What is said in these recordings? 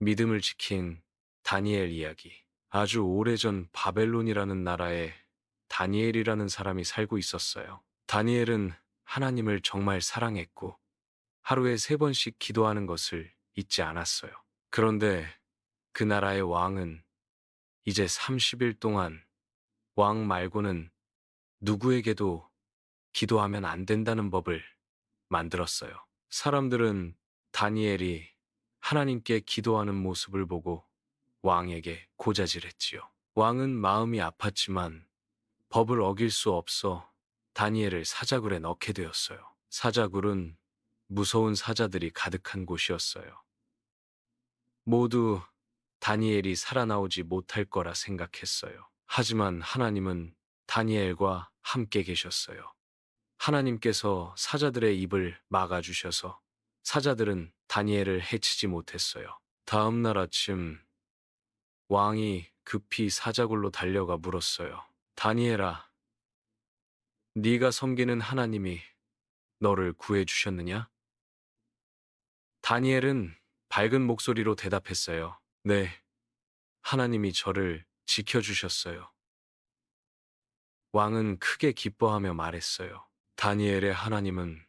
믿음을 지킨 다니엘 이야기. 아주 오래전 바벨론이라는 나라에 다니엘이라는 사람이 살고 있었어요. 다니엘은 하나님을 정말 사랑했고 하루에 세 번씩 기도하는 것을 잊지 않았어요. 그런데 그 나라의 왕은 이제 30일 동안 왕 말고는 누구에게도 기도하면 안 된다는 법을 만들었어요. 사람들은 다니엘이 하나님께 기도하는 모습을 보고 왕에게 고자질했지요. 왕은 마음이 아팠지만 법을 어길 수 없어 다니엘을 사자굴에 넣게 되었어요. 사자굴은 무서운 사자들이 가득한 곳이었어요. 모두 다니엘이 살아나오지 못할 거라 생각했어요. 하지만 하나님은 다니엘과 함께 계셨어요. 하나님께서 사자들의 입을 막아주셔서 사자들은 다니엘을 해치지 못했어요. 다음 날 아침 왕이 급히 사자굴로 달려가 물었어요. 다니엘아, 네가 섬기는 하나님이 너를 구해 주셨느냐? 다니엘은 밝은 목소리로 대답했어요. 네, 하나님이 저를 지켜주셨어요. 왕은 크게 기뻐하며 말했어요. 다니엘의 하나님은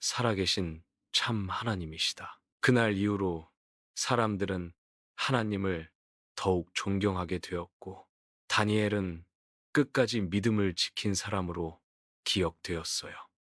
살아계신 참 하나님이시다. 그날 이후로 사람들은 하나님을 더욱 존경하게 되었고, 다니엘은 끝까지 믿음을 지킨 사람으로 기억되었어요.